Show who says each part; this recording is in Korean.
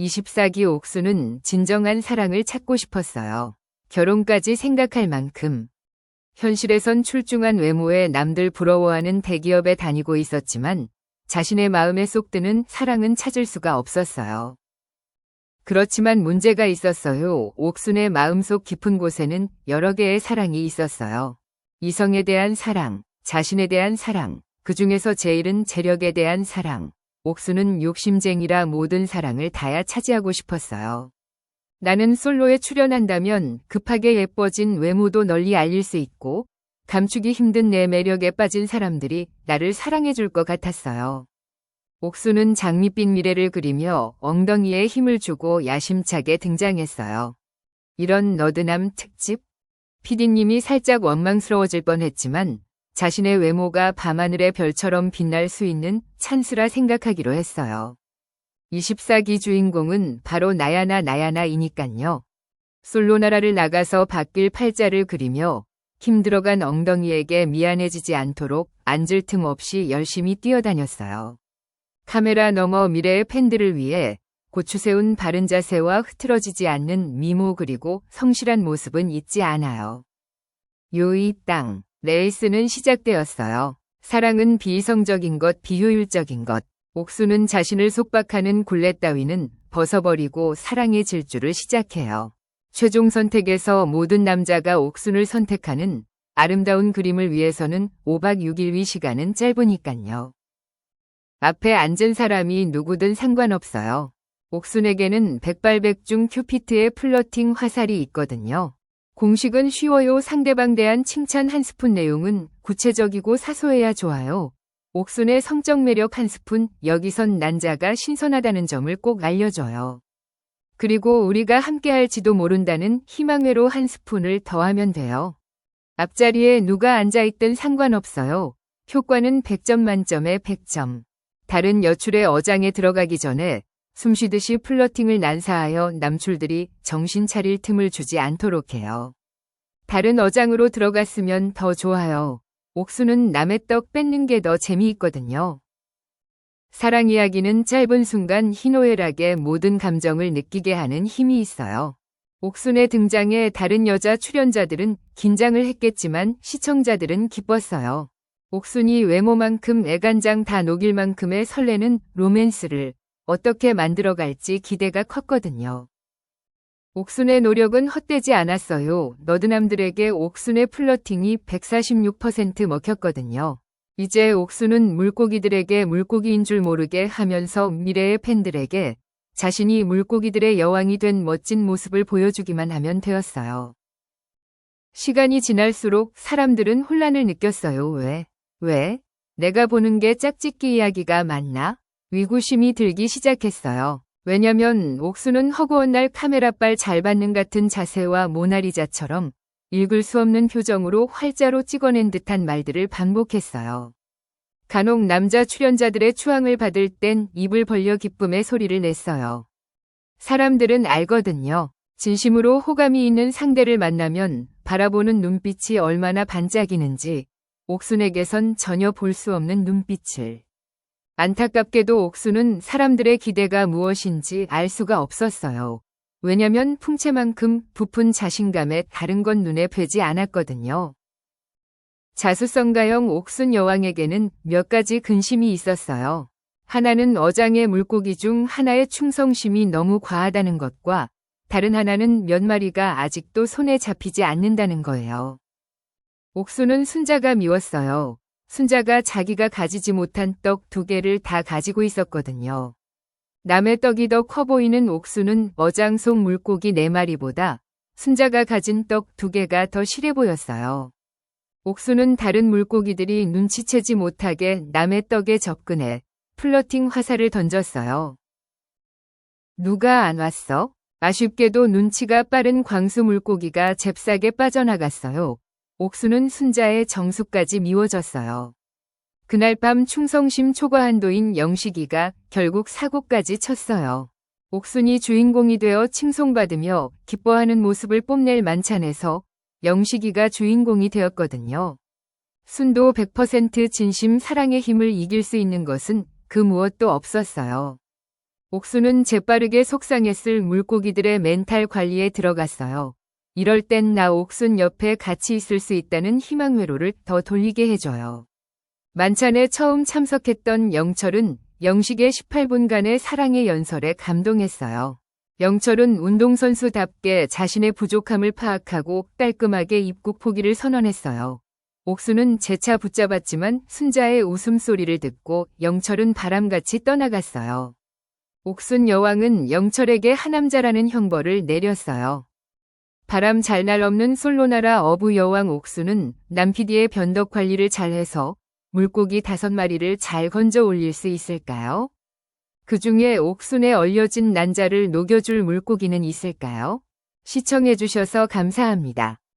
Speaker 1: 24기 옥수는 진정한 사랑을 찾고 싶었어요. 결혼까지 생각할 만큼. 현실에선 출중한 외모에 남들 부러워하는 대기업에 다니고 있었지만 자신의 마음에 쏙 드는 사랑은 찾을 수가 없었어요. 그렇지만 문제가 있었어요. 옥순의 마음속 깊은 곳에는 여러 개의 사랑이 있었어요. 이성에 대한 사랑, 자신에 대한 사랑, 그 중에서 제일은 재력에 대한 사랑. 옥수는 욕심쟁이라 모든 사랑을 다야 차지하고 싶었어요. 나는 솔로에 출연한다면 급하게 예뻐진 외모도 널리 알릴 수 있고 감추기 힘든 내 매력에 빠진 사람들이 나를 사랑해 줄 것 같았어요. 옥수는 장밋빛 미래를 그리며 엉덩이에 힘을 주고 야심차게 등장했어요. 이런 너드남 특집? 피디님이 살짝 원망스러워질 뻔했지만 자신의 외모가 밤하늘의 별처럼 빛날 수 있는 찬스라 생각하기로 했어요. 24기 주인공은 바로 나야나 나야나이니깐요. 솔로 나라를 나가서 바뀔 팔자를 그리며 힘들어간 엉덩이에게 미안해지지 않도록 앉을 틈 없이 열심히 뛰어다녔어요. 카메라 너머 미래의 팬들을 위해 고추세운 바른 자세와 흐트러지지 않는 미모 그리고 성실한 모습은 잊지 않아요. 요이 땅, 레이스는 시작되었어요. 사랑은 비이성적인 것, 비효율적인 것. 옥수는 자신을 속박하는 굴레 따위는 벗어버리고 사랑의 질주를 시작해요. 최종 선택에서 모든 남자가 옥순을 선택하는 아름다운 그림을 위해서는 5박 6일 위 시간은 짧으니깐요. 앞에 앉은 사람이 누구든 상관없어요. 옥순에게는 백발백중 큐피트의 플러팅 화살이 있거든요. 공식은 쉬워요. 상대방 대한 칭찬 한 스푼 내용은 구체적이고 사소해야 좋아요. 옥순의 성적 매력 한 스푼, 여기선 난자가 신선하다는 점을 꼭 알려줘요. 그리고 우리가 함께 할지도 모른다는 희망회로 한 스푼을 더하면 돼요. 앞자리에 누가 앉아있든 상관없어요. 효과는 100점 만점에 100점. 다른 여출의 어장에 들어가기 전에 숨쉬듯이 플러팅을 난사하여 남출들이 정신 차릴 틈을 주지 않도록 해요. 다른 어장으로 들어갔으면 더 좋아요. 옥수는 남의 떡 뺏는 게 더 재미있거든요. 사랑 이야기는 짧은 순간 희노애락의 모든 감정을 느끼게 하는 힘이 있어요. 옥순의 등장에 다른 여자 출연자들은 긴장을 했겠지만 시청자들은 기뻤어요. 옥순이 외모만큼 애간장 다 녹일 만큼의 설레는 로맨스를 어떻게 만들어갈지 기대가 컸거든요. 옥순의 노력은 헛되지 않았어요. 너드남들에게 옥순의 플러팅이 146% 먹혔거든요. 이제 옥순은 물고기들에게 물고기인 줄 모르게 하면서 미래의 팬들에게 자신이 물고기들의 여왕이 된 멋진 모습을 보여주기만 하면 되었어요. 시간이 지날수록 사람들은 혼란을 느꼈어요. 왜? 왜? 내가 보는 게 짝짓기 이야기가 맞나? 위구심이 들기 시작했어요. 왜냐면 옥수는 허구한 날 카메라빨 잘 받는 같은 자세와 모나리자처럼 읽을 수 없는 표정으로 활자로 찍어낸 듯한 말들을 반복했어요. 간혹 남자 출연자들의 추앙을 받을 땐 입을 벌려 기쁨의 소리를 냈어요. 사람들은 알거든요. 진심으로 호감이 있는 상대를 만나면 바라보는 눈빛이 얼마나 반짝이는지 옥순에게선 전혀 볼 수 없는 눈빛을. 안타깝게도 옥수는 사람들의 기대가 무엇인지 알 수가 없었어요. 왜냐면 풍채만큼 부푼 자신감에 다른 건 눈에 뵈지 않았거든요. 자수성가형 옥순 여왕에게는 몇 가지 근심이 있었어요. 하나는 어장의 물고기 중 하나의 충성심이 너무 과하다는 것과 다른 하나는 몇 마리가 아직도 손에 잡히지 않는다는 거예요. 옥수는 순자가 미웠어요. 순자가 자기가 가지지 못한 떡 두 개를 다 가지고 있었거든요. 남의 떡이 더 커 보이는 옥수는 어장 속 물고기 네 마리보다 순자가 가진 떡 두 개가 더 실해 보였어요. 옥수는 다른 물고기들이 눈치채지 못하게 남의 떡에 접근해 플러팅 화살을 던졌어요. 누가 안 왔어? 아쉽게도 눈치가 빠른 광수 물고기가 잽싸게 빠져나갔어요. 옥수는 순자의 정수까지 미워졌어요. 그날 밤 충성심 초과 한도인 영식이가 결국 사고까지 쳤어요. 옥순이 주인공이 되어 칭송받으며 기뻐하는 모습을 뽐낼 만찬에서 영식이가 주인공이 되었거든요. 순도 100% 진심 사랑의 힘을 이길 수 있는 것은 그 무엇도 없었어요. 옥수는 재빠르게 속상했을 물고기들의 멘탈 관리에 들어갔어요. 이럴 땐 나 옥순 옆에 같이 있을 수 있다는 희망 회로를 더 돌리게 해줘요. 만찬에 처음 참석했던 영철은 영식의 18분간의 사랑의 연설에 감동했어요. 영철은 운동선수답게 자신의 부족함을 파악하고 깔끔하게 입국 포기를 선언했어요. 옥수는 재차 붙잡았지만 순자의 웃음소리를 듣고 영철은 바람같이 떠나갔어요. 옥순 여왕은 영철에게 하남자라는 형벌을 내렸어요. 바람 잘 날 없는 솔로나라 어부 여왕 옥수는 남피디의 변덕 관리를 잘해서 물고기 다섯 마리를 잘 건져 올릴 수 있을까요? 그 중에 옥순에 얼려진 난자를 녹여줄 물고기는 있을까요? 시청해주셔서 감사합니다.